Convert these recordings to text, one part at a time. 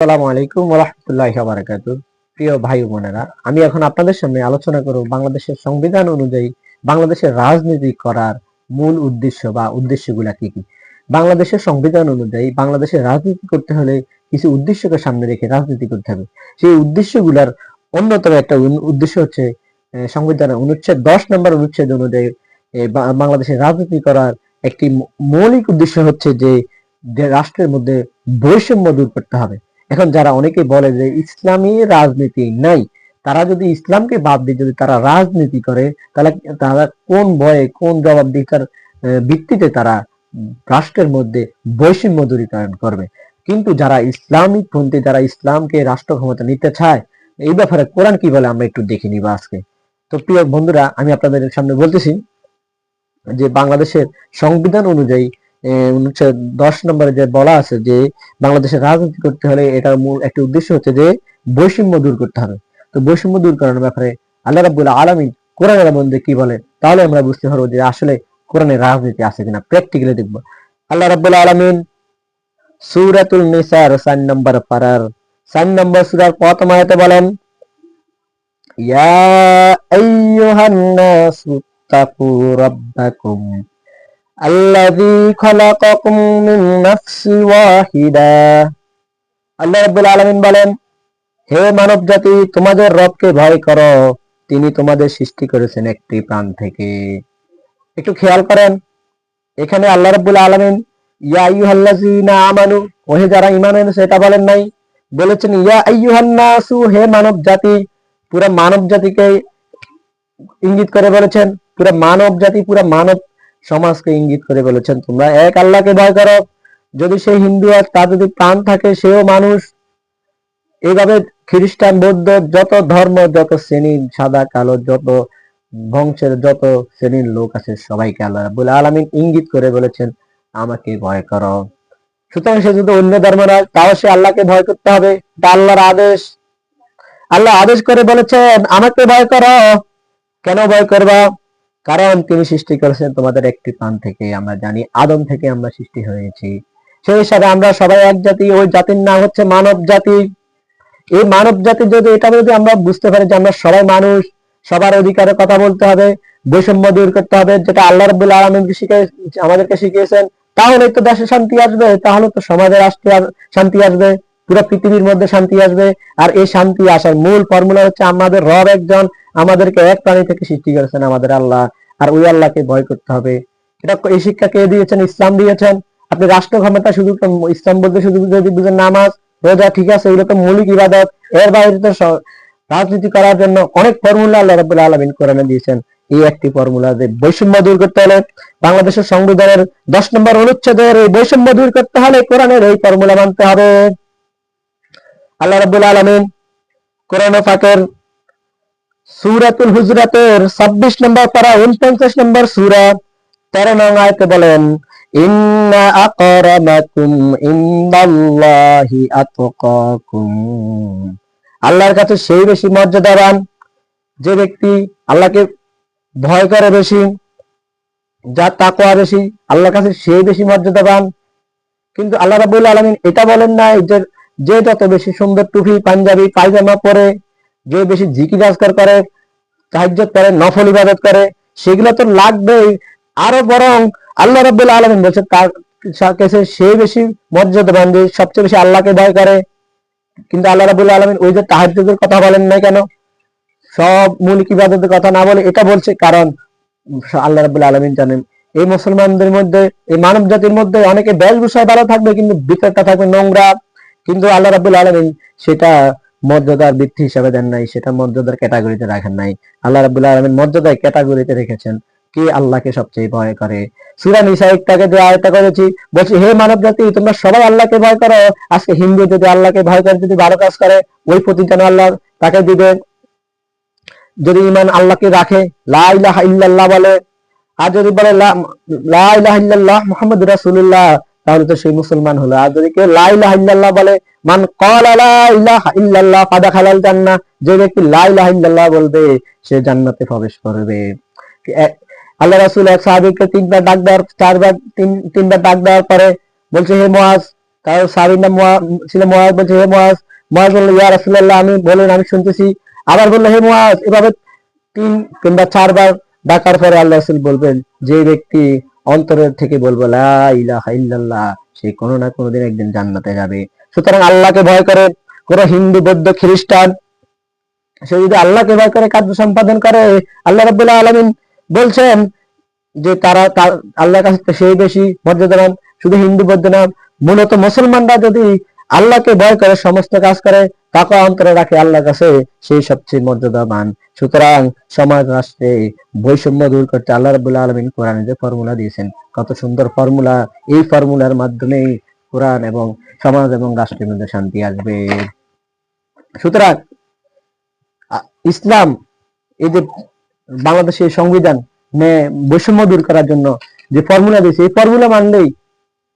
আসসালামু আলাইকুম রহমতুল্লাহ বারাকাত প্রিয় ভাই বোনেরা, আমি এখন আপনাদের সামনে আলোচনা করব বাংলাদেশের সংবিধান অনুযায়ী বাংলাদেশের রাজনীতি করার মূল উদ্দেশ্য বা উদ্দেশ্যগুলা কি কি? বাংলাদেশের সংবিধান অনুযায়ী বাংলাদেশের রাজনীতি করতে হলে কিছু উদ্দেশ্যকে সামনে রেখে রাজনীতি করতে হবে। সেই উদ্দেশ্যগুলার অন্যতম একটা উদ্দেশ্য হচ্ছে সংবিধানের অনুচ্ছেদ, দশ নম্বর অনুচ্ছেদ অনুযায়ী বাংলাদেশের রাজনীতি করার একটি মৌলিক উদ্দেশ্য হচ্ছে যে রাষ্ট্রের মধ্যে বৈষম্য দূর করতে হবে। এখন যারা অনেকে বলে যে ইসলামী রাজনীতি নাই, তারা যদি ইসলামকে বাদ দিয়ে যদি তারা রাজনীতি করে, তাহলে তারা কোন ভয়ে, কোন জবাবদিহিতার ভিত্তিতে তারা রাষ্ট্রের মধ্যে বৈষম্য দূরীকরণ করবে? কিন্তু যারা ইসলামিক পন্থী, যারা ইসলামকে রাষ্ট্র ক্ষমতা নিতে চায়, এই ব্যাপারে কোরআন কি বলে আমরা একটু দেখে নিব আজকে। তো প্রিয় বন্ধুরা, আমি আপনাদের সামনে বলতেছি যে বাংলাদেশের সংবিধান অনুযায়ী দশ নম্বরে যে বলা আছে যে বাংলাদেশের রাজনীতি করতে হলে এটার মূল একটি উদ্দেশ্য হচ্ছে যে বৈষম্য দূর করতে হবে। তো বৈষম্য দূর করানোর ব্যাপারে আল্লাহ রাব্বুল আলামিন কোরআনের মধ্যে কি বলে? তাহলে আমরা বুঝতে পারব যে আসলে কোরআনে রাজনীতি আছে কিনা। প্র্যাকটিক্যালি দেখব। আল্লাহ রাব্বুল আলামিন সূরাতুল নিসার সান নম্বর পারার সান নম্বর সূরার প্রথম আয়াতে বলেন, ইয়া আইয়ুহান নাসু তাকু রাব্বাকুম আল্লাযী খালাকাকুম মিন নাফসি ওয়াহিদা। আল্লাহ রাব্বুল আলামিন বলেন, হে মানব জাতি তোমাদের রবকে ভয় করো। তিনি তোমাদের সৃষ্টি করেছেন একটি প্রাণ থেকে। একটু খেয়াল করেন, এখানে আল্লাহ রাব্বুল আলামিন, ইয়া আইয়ুহাল্লাযীনা আমানু, ওহে যারা ঈমান এনেছে, এটা বলেন নাই। বলেছেন, ইয়া আইয়ুহান নাসু হে মানব জাতি পুরো মানব জাতিকে ইঙ্গিত করে বলেছেন, পুরো মানব জাতি পুরো মানব সমাজকে ইঙ্গিত করে বলেছেন তোমরা। এক আল্লাহকে ভয় করো, যদি সে হিন্দু হয়, তার যদি প্রাণ থাকে, সেও মানুষ। এইভাবে খ্রিস্টান, বৌদ্ধ, যত ধর্ম, যত শ্রেণির সাদা, কালো, যত বংশের, যত শ্রেণির লোক আছে, সবাইকে আল্লাহ রাব্বুল আলামিন ইঙ্গিত করে বলেছেন, আমাকে ভয় করো। সুতরাং সে যদি অন্য ধর্ম নয়, তাও সে আল্লাহকে ভয় করতে হবে। এটা আল্লাহর আদেশ। আল্লাহ আদেশ করে বলেছেন, আমাকে ভয় করো। কেন ভয় করবা? কারণ তিনি সৃষ্টি করেছেন তোমাদের একটি প্রাণ থেকে, আমরা জানি আদম থেকে আমরা সৃষ্টি হয়েছি। সেই হিসাবে আমরা সবাই এক জাতি, ওই জাতির নাম হচ্ছে মানব জাতি। এই মানব জাতি যদি, এটা যদি আমরা বুঝতে পারি যে আমরা সবাই মানুষ, সবার অধিকারের কথা বলতে হবে, বৈষম্য দূর করতে হবে, যেটা আল্লাহ রব্বুল আলমিনকে শিখে আমাদেরকে শিখিয়েছেন, তাহলে তো দেশে শান্তি আসবে, তাহলে তো সমাজে রাষ্ট্রে আর শান্তি আসবে। পুরো পৃথিবীর মধ্যে শান্তি আসবে। আর এই শান্তি আসার মূল ফর্মুলা হচ্ছে আমাদের রব একজন, আমাদেরকে এক প্রাণী থেকে সৃষ্টি করেছেন আমাদের আল্লাহ। আর ওই আল্লাহকে ভয় করতে হবে। এটা এই শিক্ষা কে দিয়েছেন? ইসলাম দিয়েছেন। আপনি রাষ্ট্র ক্ষমতা শুধু ইসলাম বলতে শুধু যদি বুঝেন নামাজ, রোজা ঠিক আছে, এগুলো তো মৌলিক ইবাদত। এর বাইরে তো রাজনীতি করার জন্য অনেক ফর্মুলা আল্লাহ রাব্বুল আলামিন কোরআনে দিয়েছেন। এই একটি ফর্মুলা যে বৈষম্য দূর করতে হলে বাংলাদেশের সংবিধানের দশ নম্বর অনুচ্ছেদের এই বৈষম্য দূর করতে হলে কোরআনের এই ফর্মুলা মানতে হবে। আল্লাহ রাব্বুল আলামিন কোরআন ফাকের সূরাতুল হুজরাতের 26 নম্বর পারা 49 নম্বর সূরা 13 নং আয়াতে বলেন, ইন্না আকরামাকুম ইনদাল্লাহি আল্লাহর কাছে সেই বেশি মর্যাদাবান যে ব্যক্তি আল্লাহকে ভয় করে বেশি যার তাকওয়া বেশি, আল্লাহর কাছে সেই বেশি মর্যাদাবান। কিন্তু আল্লাহ রাব্বুল আলামিন এটা বলেন নাই যে যে যত বেশি সুন্দর টুপি, পাঞ্জাবি, পায়জামা পরে, যে বেশি জিকির আজকার করে তাহাজ্জুদ করে, নফল ইবাদত করে, সেগুলো তো লাগবেই। আরও বরং আল্লাহ রাব্বুল আলামিন বলছে, তার কাছে সে বেশি মর্যাদাবান যে সবচেয়ে বেশি আল্লাহকে ভয় করে। কিন্তু আল্লাহ রাব্বুল আলামিন ওই যে তাহাজ্জুদের কথা বলেন না কেন? সব মৌলিক ইবাদতের কথা না বলে এটা বলছে, কারণ আল্লাহ রাব্বুল আলামিন জানেন, এই মুসলমানদের মধ্যে, এই মানব জাতির মধ্যে অনেকে বেশভূষায় ভালো থাকবে, কিন্তু ভিতরটা থাকবে নোংরা। কিন্তু আল্লাহ রাব্বুল আলামিন সেটা মর্যাদার বৃত্তি হিসাবে দেন নাই, সেটা মর্যাদার ক্যাটাগরিতে রাখেন নাই। আল্লাহ রাব্বুল আলামিন মর্যাদায় ক্যাটাগরিতে রেখেছেন কে আল্লাহকে সবচেয়ে ভয় করে। সূরা নিসা একটাকে যে আয়াতটা করেছি, বলছি, হে মানব জাতি তোমরা সবাই আল্লাহকে ভয় করো। আজকে হিন্দু যদি আল্লাহকে ভয় করে, যদি ভালো কাজ করে, ওই প্রতিদান আল্লাহ তাকে দিবে। যদি ইমান আল্লাহকে রাখে, লা ইলাহা ইল্লাল্লাহ বলে, আর যদি বলে লা লা ইলাহা ইল্লাল্লাহ মুহাম্মদ রাসূলুল্লাহ তাহলে তো সেই মুসলমান হলো। আর যদি কেউ লা ইলাহা ইল্লাল্লাহ বলে, মান ইল্লাল্লাহ ফাদাখালাল জান্নাহ যে ব্যক্তি লা ইলাহা ইল্লাল্লাহ বলবে, সে জান্নাতে প্রবেশ করবে। আল্লাহ রাসূল এক সাহাবীকে তিনবার ডাক দেওয়ার, চারবার, তিন, তিনবার ডাক দেওয়ার পরে বলছে, হে মুআজ তার সাবির নাম ছিল মহাজ বলছে, হে মহাজ মহাজ বলল, ইয়া রাসূলুল্লাহ আমি বলেন আমি শুনতেছি আবার বলল, হে মহাজ এভাবে তিন কিংবা চারবার ডাকার পরে আল্লাহ রাসূল বলবেন, যে ব্যক্তি অন্তরের থেকে বলব ইল্লাল্লাহ সে কোনো না কোনোদিন একদিন জান্নাতে যাবে। সুতরাং আল্লাহকে ভয় করে কোন হিন্দু, বৌদ্ধ, খ্রিস্টান, সে যদি আল্লাহকে ভয় করে কার্য সম্পাদন করে, আল্লাহ রাব্বুল আলামিন বলছেন যে তারা আল্লাহর কাছে সেই বেশি মর্যাদাবান শুধু হিন্দু, বৌদ্ধ না, মূলত মুসলমানরা যদি আল্লাহকে ভয় করে, সমস্ত কাজ করে, তাকে অন্তরে রাখে আল্লাহর কাছে সেই সবচেয়ে মর্যাদাবান। সুতরাং সমাজ রাষ্ট্রে বৈষম্য দূর করতে আল্লাহ রাব্বুল আলামিন কোরআনে যে ফর্মুলা দিয়েছেন, কত সুন্দর ফর্মুলা এই ফর্মুলার মাধ্যমেই কোরআন এবং সমাজ এবং রাষ্ট্রের মধ্যে শান্তি আসবে। সুতরাং ইসলাম, এই যে বাংলাদেশের সংবিধান বৈষম্য দূর করার জন্য যে ফর্মুলা দিয়েছে, এই ফর্মুলা মানলেই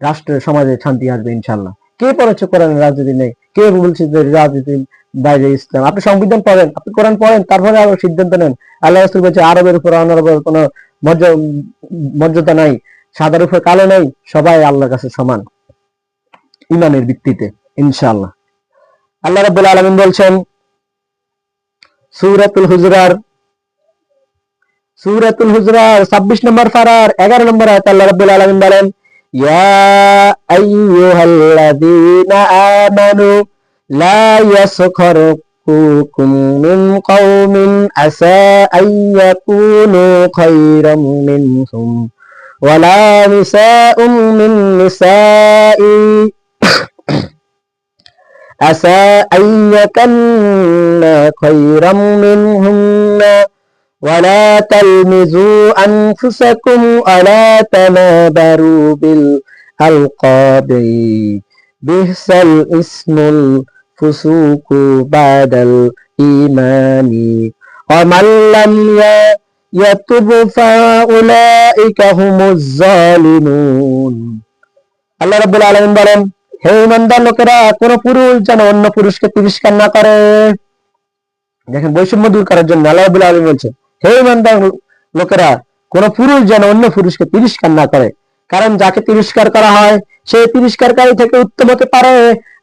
রাষ্ট্রের সমাজে শান্তি আসবে ইনশাল্লাহ কে পড়েছে কোরআনের রাজনীতি নেই? কে বলছে যে রাজনীতি বাইরে ইসলাম। আপনি সংবিধান পড়েন, আপনি কোরআন পড়েন, তারপরে আরও সিদ্ধান্ত নেন। আল্লাহ রসুল বলছে, আরবের উপর অনারবের কোনো মর্যাদা নাই, সাদার উপর কালো নাই, সবাই আল্লাহর কাছে সমান। ইমানের ভিত্তিতে, ইনশাআল্লাহ। আল্লাহ রাব্বুল আলামিন বলছেন, সূরাতুল হুজরার সূরাতুল হুজরার 26 নম্বর পারার 11 নম্বর আয়াত আল্লাহ রাব্বুল আলামিন বলেন, ইয়া আইয়ুহাল্লাযীনা আমানু لا يسخر ربكم من قوم أساء أن يكونوا خيرا منهم ولا نساء من نساء أساء أن يكن خيرا منهن ولا تلمزوا أنفسكم ولا تنابروا بالألقاب. بئس الاسم الفسوق بعد الإيمان ومن لم ي- يتب فأولئك هم الظالمون আল্লাহ রাব্বুল আলামিন বলেন হে ইমানদার লোকেরা কোন পুরুষ যেন অন্য পুরুষকে তিরস্কার না করে দেখেন বৈষম্য দূর করার জন্য আল্লাহ রাব্বুল আলামিন বলছে হে ইমানদার লোকেরা কোন পুরুষ যেন অন্য পুরুষকে তিরস্কার না করে কারণ যাকে তিরস্কার করা হয় সে তিরস্কারকারী থেকে উত্তম হতে পারে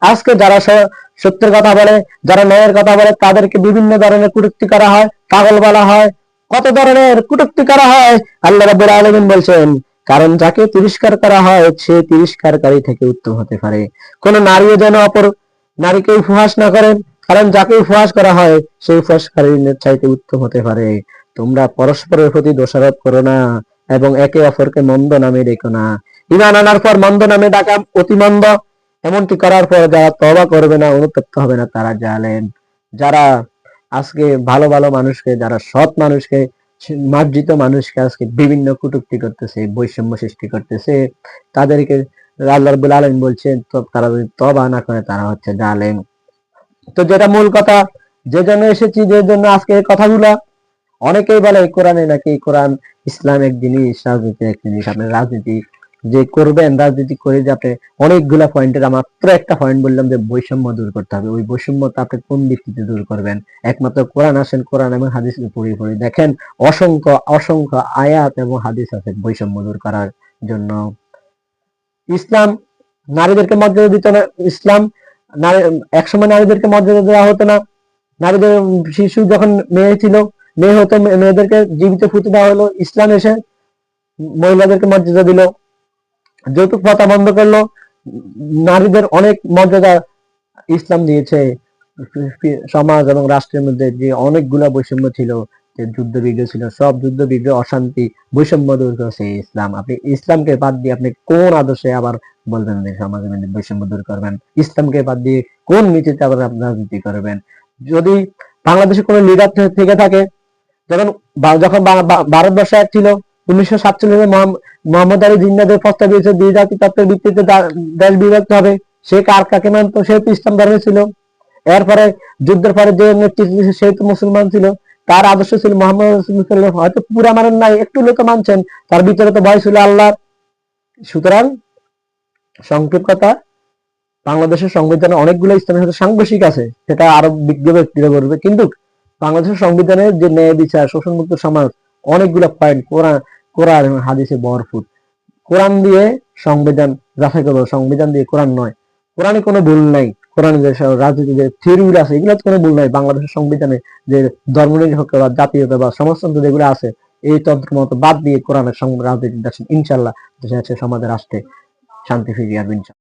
আজকে যারা স- সত্যের কথা বলে, যারা ন্যায়ের কথা বলে, তাদেরকে বিভিন্ন ধরনের কুটুক্তি করা হয়, পাগল বলা হয়। কত ধরনের কুটুক্তি করা হয়? আল্লাহ রাব্বুল আলামিন বলছেন, কারণ যাকে তিরস্কার করা হয়, সে তিরস্কারকারী থেকে উত্তম হতে পারে। কোন নারীও যেন অপর নারীকে উপহাস না করেন, কারণ যাকে উপহাস করা হয় সেই উপহাসকারীর চাইতে উত্তম হতে পারে। তোমরা পরস্পরের প্রতি দোষারোপ করো না, এবং একে অপরকে মন্দ নামে ডেকো না। ইমান আনার পর মন্দ নামে ডাকা অতি মন্দ। এমনটি করার পর যারা তবা করবে না, অনুতপ্ত হবে না, তারা জানেন যারা আজকে ভালো ভালো মানুষকে, যারা সৎ মানুষকে, মার্জিত মানুষকে আজকে বিভিন্ন কটূক্তি করতেছে, বৈষম্য সৃষ্টি করতেছে, তাদেরকে আল্লাহ রাব্বুল আলামিন বলছেন, তো তারা যদি তবা না করে, তারা হচ্ছে জালেম। তো যেটা মূল কথা, যে জন্য এসেছি, যে জন্য আজকে এই কথাগুলা, অনেকেই বলে কোরআনে নাকি কোরআন ইসলাম এক জিনিস, রাজনীতি এক জিনিস। আপনি রাজনীতি যে করবেন রাজনীতি করে যে আপনি অনেকগুলা পয়েন্টের মাত্র একটা পয়েন্ট বললাম যে বৈষম্য দূর করতে হবে। ওই বৈষম্যটা আপনি কোন ভিত্তিতে দূর করবেন? একমাত্র কোরআন আসেন, কোরআন এবং হাদিস পড়ে পড়ে দেখেন, অসংখ্য অসংখ্য আয়াত এবং হাদিস আছে বৈষম্য দূর করার জন্য। ইসলাম নারীদেরকে মর্যাদা দিত না। ইসলাম নারী, একসময় নারীদেরকে মর্যাদা দেওয়া হতো না। নারীদের শিশু যখন মেয়ে ছিল, মেয়ে হতো, মেয়েদেরকে জীবিত ফুটে দেওয়া হলো। ইসলাম এসে মহিলাদেরকে মর্যাদা দিল। যৌতুক প্রথা বন্ধ করল, নারীদের অনেক মর্যাদা ইসলাম দিয়েছে, সমাজ এবং রাষ্ট্রের মধ্যে যে অনেকগুলা বৈষম্য ছিল, যে যুদ্ধ বিগ্রহ ছিল, সব যুদ্ধ বিগ্রহ অশান্তি, বৈষম্য দূর করেছে ইসলাম। আপনি ইসলামকে বাদ দিয়ে আপনি কোন আদর্শে আবার বলবেন যে সমাজের মধ্যে বৈষম্য দূর করবেন? ইসলামকে বাদ দিয়ে কোন নীতিতে আবার রাজনীতি করবেন? যদি বাংলাদেশে কোনো লিডার থেকে থাকে যখন যখন ভারতবর্ষ এক ছিল উনিশশো মোহাম্মদ আলী জিন্নাদের প্রস্তাব দিয়েছে তত্ত্বের ভিত্তিতে দেশ বিভক্ত হবে। সে কার কাকে মানতো? সে ইসলাম ধর্মে ছিল। এরপরে যুদ্ধের পরে যে নেতৃত্ব সে তো মুসলমান ছিল। তার আদর্শ ছিল মোহাম্মদ হয়তো পুরা মানেন নাই, একটু লোক মানছেন। তার ভিতরে তো ভয় ছিল আল্লাহ সুতরাং সংক্ষেপ বাংলাদেশের সংবিধানে অনেকগুলো ইসলামের সাথে সাংঘর্ষিক আছে, সেটা আরও বিজ্ঞ ব্যক্তিরা করবে কিন্তু বাংলাদেশের সংবিধানের যে ন্যায় বিচার, শোষণমুক্ত সমাজ অনেকগুলো পয়েন্ট কোরআন কোরআন এবং হাদিসে ভরপুর। কোরআন দিয়ে সংবিধান, যাচাই করব, সংবিধান দিয়ে কোরআন নয়। কোরআনে কোনো ভুল নাই। কোরআনে যে রাজনীতি, যে থিওরিগুলো আছে এগুলো কোনো ভুল নাই। বাংলাদেশের সংবিধানে যে ধর্মনিরপেক্ষতা জাতীয়তাবাদ সমাজতন্ত্র যেগুলো আছে, এই তন্ত্র মতো বাদ দিয়ে কোরআনের রাজনীতি ইনশাল্লাহ দেশে আছে সমাজের রাষ্ট্রে শান্তি ফিরিয়ে ইনশাল্লাহ